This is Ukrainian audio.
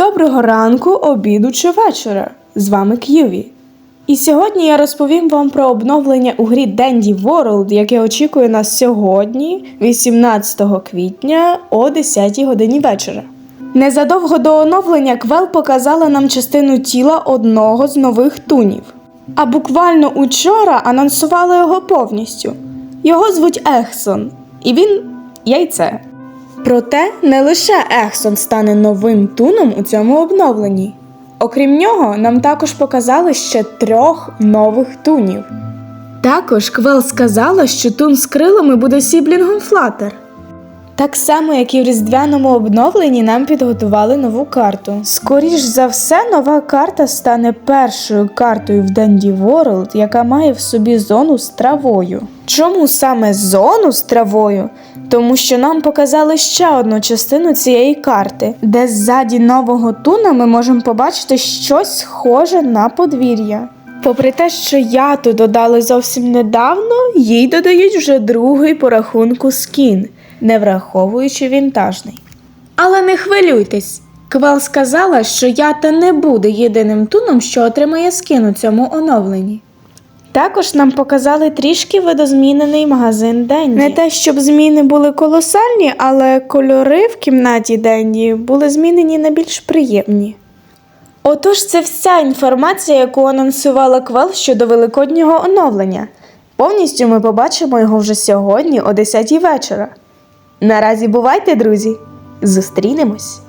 Доброго ранку, обіду чи вечора. З вами К'юві. І сьогодні я розповім вам про обновлення у грі Dandy World, яке очікує нас сьогодні, 18 квітня о 10 годині вечора. Незадовго до оновлення Квел показала нам частину тіла одного з нових тунів. А буквально учора анонсували його повністю. Його звуть Ехсон, і він яйце. Проте не лише Ехсон стане новим туном у цьому обновленні. Окрім нього, нам також показали ще трьох нових тунів. Також Квел сказала, що тун з крилами буде сіблінгом Флатер. Так само, як і в різдвяному обновленні, нам підготували нову карту. Скоріш за все, нова карта стане першою картою в Dandy World, яка має в собі зону з травою. Чому саме зону з травою? Тому що нам показали ще одну частину цієї карти, де ззаді нового туна ми можемо побачити щось схоже на подвір'я. Попри те, що яту додали зовсім недавно, їй додають вже другий по рахунку скін, не враховуючи вінтажний. Але не хвилюйтесь. Квел сказала, що ята не буде єдиним туном, що отримає скін у цьому оновленні. Також нам показали трішки видозмінений магазин Денді. Не те, щоб зміни були колосальні, але кольори в кімнаті Денді були змінені на більш приємні. Отож, це вся інформація, яку анонсувала Квел щодо великоднього оновлення. Повністю ми побачимо його вже сьогодні о 10 вечора. Наразі бувайте, друзі! Зустрінемось!